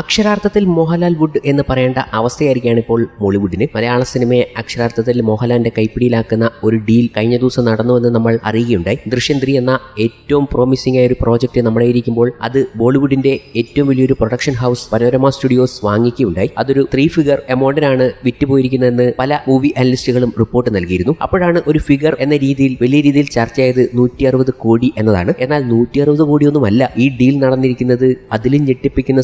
അക്ഷരാർത്ഥത്തിൽ മോഹൻലാൽ വുഡ് എന്ന് പറയേണ്ട അവസ്ഥയായിരിക്കുകയാണ് ഇപ്പോൾ മോളിവുഡിന്. മലയാള സിനിമയെ അക്ഷരാർത്ഥത്തിൽ മോഹൻലാലിന്റെ കൈപ്പിടിയിലാക്കുന്ന ഒരു ഡീൽ കഴിഞ്ഞ ദിവസം നടന്നുവെന്ന് നമ്മൾ അറിയുകയുണ്ടായി. ദൃശ്യം എന്ന ഏറ്റവും പ്രോമിസിംഗ് ആയ ഒരു പ്രോജക്റ്റ് നമ്മളെ ഇരിക്കുമ്പോൾ അത് ബോളിവുഡിന്റെ ഏറ്റവും വലിയൊരു പ്രൊഡക്ഷൻ ഹൗസ് പനോരമ സ്റ്റുഡിയോസ് വാങ്ങിക്കുകയുണ്ടായി. അതൊരു ത്രീ ഫിഗർ എമൗണ്ടിനാണ് വിറ്റുപോയിരിക്കുന്നതെന്ന് പല മൂവി അനലിസ്റ്റുകളും റിപ്പോർട്ട് നൽകിയിരുന്നു. അപ്പോഴാണ് ഒരു ഫിഗർ എന്ന രീതിയിൽ വലിയ രീതിയിൽ ചർച്ചയായത് നൂറ്റി അറുപത് കോടി എന്നതാണ്. എന്നാൽ നൂറ്റി അറുപത് കോടിയൊന്നുമല്ല ഈ ഡീൽ നടന്നിരിക്കുന്നത്. അതിലും ഞെട്ടിപ്പിക്കുന്ന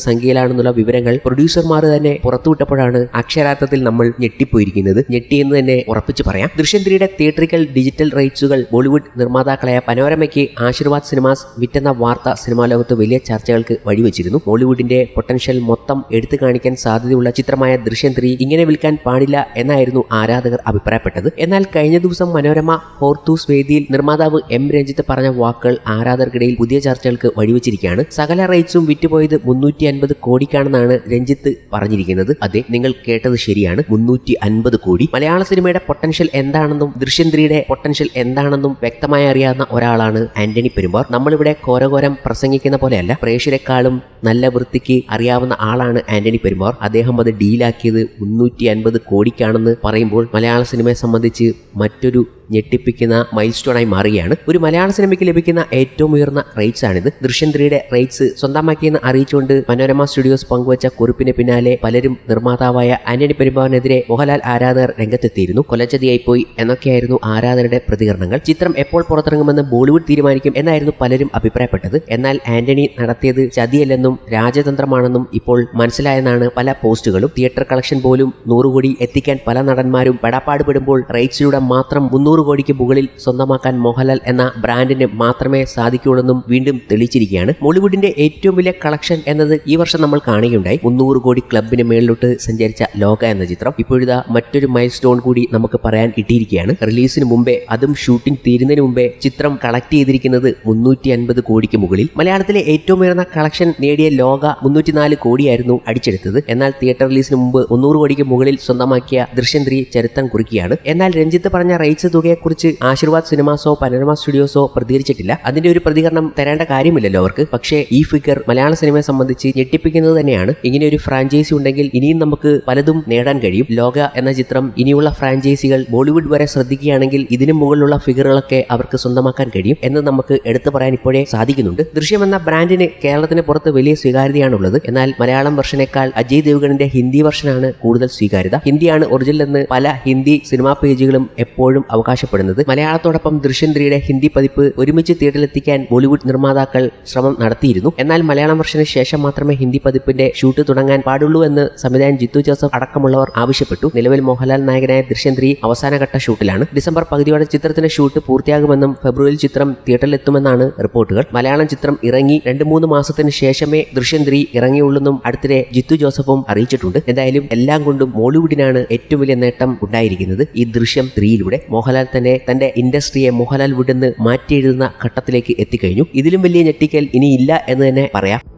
സംഖ്യയിലാണെന്നുള്ള വിവരങ്ങൾ പ്രൊഡ്യൂസർമാർ തന്നെ പുറത്തുവിട്ടപ്പോഴാണ് അക്ഷരാർത്ഥത്തിൽ നമ്മൾ ഞെട്ടിപ്പോയിരിക്കുന്നത്. ഞെട്ടിയെന്ന് തന്നെ ഉറപ്പിച്ചു പറയാം. ദൃശ്യം ത്രീയുടെ തിയേറ്ററിക്കൽ ഡിജിറ്റൽ റൈറ്റ്സുകൾ ബോളിവുഡ് നിർമ്മാതാക്കളായ പനോരമയ്ക്ക് ആശീർവാദ് സിനിമാസ് വിറ്റെന്ന വാർത്ത സിനിമാ ലോകത്ത് വലിയ ചർച്ചകൾക്ക് വഴിവെച്ചിരുന്നു. ബോളിവുഡിന്റെ പൊട്ടൻഷ്യൽ മൊത്തം എടുത്തു കാണിക്കാൻ സാധ്യതയുള്ള ചിത്രമായ ദൃശ്യം ഇങ്ങനെ വിൽക്കാൻ പാടില്ല എന്നായിരുന്നു ആരാധകർ അഭിപ്രായപ്പെട്ടത്. എന്നാൽ കഴിഞ്ഞ ദിവസം മനോരമ ഹോർത്തൂസ് വേദിയിൽ നിർമ്മാതാവ് എം രഞ്ജിത്ത് പറഞ്ഞ വാക്കുകൾ ആരാധകർക്കിടയിൽ പുതിയ ചർച്ചകൾക്ക് വഴിവെച്ചിരിക്കുകയാണ്. സകല റൈറ്റ്സും വിറ്റുപോയത് മുന്നൂറ്റി അൻപത് കോടിക്കാണെന്നാണ് രഞ്ജിത്ത് പറഞ്ഞിരിക്കുന്നത്. അതെ നിങ്ങൾ കേട്ടത് ശരിയാണ്. മുന്നൂറ്റി അൻപത് കോടി. മലയാള സിനിമയുടെ പൊട്ടൻഷ്യൽ എന്താണെന്നും ദൃശ്യം ത്രീയുടെ പൊട്ടൻഷ്യൽ എന്താണെന്നും വ്യക്തമായി അറിയാവുന്ന ഒരാളാണ് ആന്റണി പെരുമ്പാർ നമ്മളിവിടെ കോരകോരം പ്രസംഗിക്കുന്ന പോലെയല്ല പ്രേക്ഷരെക്കാളും നല്ല വൃത്തിക്ക് അറിയാവുന്ന ആളാണ് ആന്റണി പെരുമ്പാർ അദ്ദേഹം അത് ഡീലാക്കിയത് മുന്നൂറ്റി അൻപത് കോടിക്കാണെന്ന് പറയുമ്പോൾ മലയാള സിനിമയെ സംബന്ധിച്ച് മറ്റൊരു ഞെട്ടിപ്പിക്കുന്ന മൈൽ സ്റ്റോണായി മാറുകയാണ്. ഒരു മലയാള സിനിമയ്ക്ക് ലഭിക്കുന്ന ഏറ്റവും ഉയർന്ന റേറ്റ്സ് ആണിത്. ദൃശ്യം ത്രീയുടെ റേറ്റ്സ് സ്വന്തമാക്കിയെന്ന് അറിയിച്ചുകൊണ്ട് മനോരമ സ്റ്റുഡിയോസ് പങ്കുവച്ച കുറിപ്പിന് പിന്നാലെ പലരും നിർമ്മാതാവായ ആന്റണി പെരുമ്പാവിനെതിരെ മോഹൻലാൽ ആരാധകർ രംഗത്തെത്തിയിരുന്നു. കൊലച്ചതിയായിപ്പോയി എന്നൊക്കെയായിരുന്നു ആരാധകരുടെ പ്രതികരണങ്ങൾ. ചിത്രം എപ്പോൾ പുറത്തിറങ്ങുമെന്ന് ബോളിവുഡ് തീരുമാനിക്കും എന്നായിരുന്നു പലരും അഭിപ്രായപ്പെട്ടത്. എന്നാൽ ആന്റണി നടത്തിയത് ചതിയല്ലെന്നും രാജതന്ത്രമാണെന്നും ഇപ്പോൾ മനസ്സിലായെന്നാണ് പല പോസ്റ്റുകളും. തിയേറ്റർ കളക്ഷൻ പോലും നൂറുകോടി എത്തിക്കാൻ പല നടന്മാരും പെടാപ്പാട് പെടുമ്പോൾ റൈറ്റ്സിലൂടെ മാത്രം മുന്നൂറ് കോടിക്ക് മുകളിൽ സ്വന്തമാക്കാൻ മോഹൻലാൽ എന്ന ബ്രാൻഡിന് മാത്രമേ സാധിക്കുകയുള്ളെന്നും വീണ്ടും തെളിയിച്ചിരിക്കുകയാണ്. മോളിവുഡിന്റെ ഏറ്റവും വലിയ കളക്ഷൻ എന്നത് ഈ വർഷം നമ്മൾ കാണുകയുണ്ടായി. മുന്നൂറ് കോടി ക്ലബിന് മേളിലോട്ട് സഞ്ചരിച്ച ലോക എന്ന ചിത്രം ഇപ്പോഴിതാ മറ്റൊരു മൈൽ സ്റ്റോൺ കൂടി നമുക്ക് പറയാൻ കിട്ടിയിരിക്കുകയാണ്. റിലീസിന് മുമ്പേ അതും ഷൂട്ടിംഗ് തീരുന്നതിന് മുമ്പേ ചിത്രം കളക്ട് ചെയ്തിരിക്കുന്നത് മുന്നൂറ്റി അൻപത് കോടിക്ക് മുകളിൽ. മലയാളത്തിലെ ഏറ്റവും ഉയർന്ന കളക്ഷൻ നേടിയ ലോക മുന്നൂറ്റിനാല് കോടിയായിരുന്നു അടിച്ചെടുത്തത്. എന്നാൽ തിയേറ്റർ റിലീസിന് മുമ്പ് മുന്നൂറ് കോടിക്ക് മുകളിൽ സ്വന്തമാക്കിയ ദൃശ്യം ത്രീ ചരിത്രം കുറിക്കുകയാണ്. എന്നാൽ രഞ്ജിത്ത് പറഞ്ഞ റൈറ്റ്സ് തുകയെക്കുറിച്ച് ആശീർവാദ് സിനിമാസോ പനോരമ സ്റ്റുഡിയോസോ പ്രതികരിച്ചിട്ടില്ല. അതിന്റെ ഒരു പ്രതികരണം തരേണ്ട കാര്യമില്ലല്ലോ അവർക്ക്. പക്ഷേ ഈ ഫിഗർ മലയാള സിനിമയെ സംബന്ധിച്ച് ഞെട്ടിപ്പിക്കുന്നത് തന്നെയാണ്. ഇങ്ങനെ ഒരു ഫ്രാഞ്ചൈസി ഉണ്ടെങ്കിൽ ഇനിയും നമുക്ക് പലതും നേടാൻ കഴിയും. ലോക എന്ന ചിത്രം ഇനിയുള്ള ഫ്രാഞ്ചൈസികൾ ബോളിവുഡ് വരെ ശ്രദ്ധിക്കുകയാണെങ്കിൽ ഇതിനു മുകളിലുള്ള ഫിഗറുകളൊക്കെ അവർക്ക് സ്വന്തമാക്കാൻ കഴിയും എന്ന് നമുക്ക് എടുത്തു പറയാൻ ഇപ്പോഴേ സാധിക്കുന്നുണ്ട്. ദൃശ്യം എന്ന ബ്രാൻഡിന് കേരളത്തിന് പുറത്ത് വലിയ സ്വീകാര്യതയാണുള്ളത്. എന്നാൽ മലയാളം വെർഷനേക്കാൾ അജയ് ദേവ്ഗണിന്റെ ഹിന്ദി വെർഷനാണ് കൂടുതൽ സ്വീകാര്യത. ഹിന്ദിയാണ് ഒറിജിനൽ എന്ന് പല ഹിന്ദി സിനിമാ പേജുകളും എപ്പോഴും അവകാശപ്പെടുന്നത്. മലയാളത്തോടൊപ്പം ദൃശ്യം ത്രീയുടെ ഹിന്ദി പതിപ്പ് ഒരുമിച്ച് തിയേറ്ററിലെത്തിക്കാൻ ബോളിവുഡ് നിർമ്മാതാക്കൾ ശ്രമം നടത്തിയിരുന്നു. എന്നാൽ മലയാളം വർഷന് ശേഷം മാത്രമേ ഹിന്ദി പതിപ്പിന്റെ ഷൂട്ട് തുടങ്ങാൻ പാടുള്ളൂ എന്ന് സംവിധായകൻ ജിത്തു ജോസഫ് അടക്കമുള്ളവർ ആവശ്യപ്പെട്ടു. നിലവിൽ മോഹൻലാൽ നായകനായ ദൃശ്യം ത്രീ അവസാനഘട്ട ഷൂട്ടിലാണ്. ഡിസംബർ പകുതിയോടെ ചിത്രത്തിന്റെ ഷൂട്ട് പൂർത്തിയാകുമെന്നും ഫെബ്രുവരിയിൽ ചിത്രം തിയേറ്ററിലെത്തുമെന്നാണ് റിപ്പോർട്ടുകൾ. മലയാളം ചിത്രം ഇറങ്ങി രണ്ട് മൂന്ന് മാസത്തിന് ശേഷമേ ദൃശ്യം ത്രീ ഇറങ്ങിയുള്ളെന്നും അടുത്തിടെ ജിത്തു ജോസഫും അറിയിച്ചിട്ടുണ്ട്. എന്തായാലും എല്ലാം കൊണ്ടും മോളിവുഡിനാണ് ഏറ്റവും വലിയ നേട്ടം ഉണ്ടായിരിക്കുന്നത് ഈ ദൃശ്യം ത്രീയിലൂടെ. മോഹൻലാൽ തന്നെ തന്റെ ഇൻഡസ്ട്രിയെ മോഹൻലാൽ വിടുന്ന് മാറ്റിയെഴുതുന്ന ഘട്ടത്തിലേക്ക് എത്തിക്കഴിഞ്ഞു. ഇതിലും വലിയ ഞെട്ടിക്കൽ ഇനിയില്ല എന്ന് തന്നെ പറയാം.